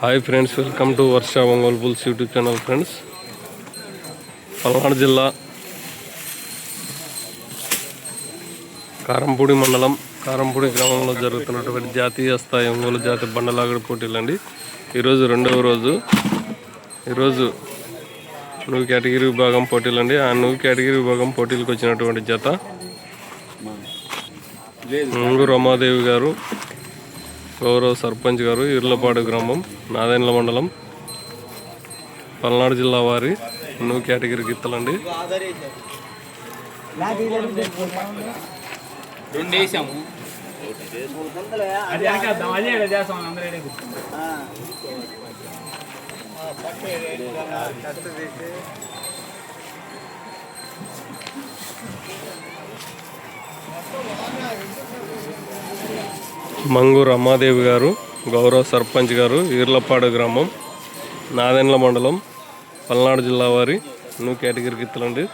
Hi friends welcome to Varsha Ongole bulls YouTube channel friends Palnadu జిల్లా కారంపూడి మండలం కారంపూడి గ్రామంలో జరుగుతున్నటువంటి జాతీయ స్థాయి ఒంగోలు జాతి బండలాగడి పోటీలండి ఈరోజు రెండవ రోజు. ఈరోజు నువ్వు కేటగిరీ విభాగం పోటీలండి ఆ నువ్వు కేటగిరీ విభాగం పోటీలకు వచ్చినటువంటి జత. ముంగు రమాదేవి గారు గౌరవ సర్పంచ్ గారు ఇర్లపాడు గ్రామం నాదెండ్ల మండలం పల్నాడు జిల్లా వారి నువ్వు కేటగిరీ గిత్తలండి. రెండు మంగూరు అమ్మాదేవి గారు గౌరవ సర్పంచ్ గారు ఈర్లపాడు గ్రామం నాదెండ్ల మండలం పల్నాడు జిల్లా వారి నువ్వు కేటగిరీ గిత్తలండి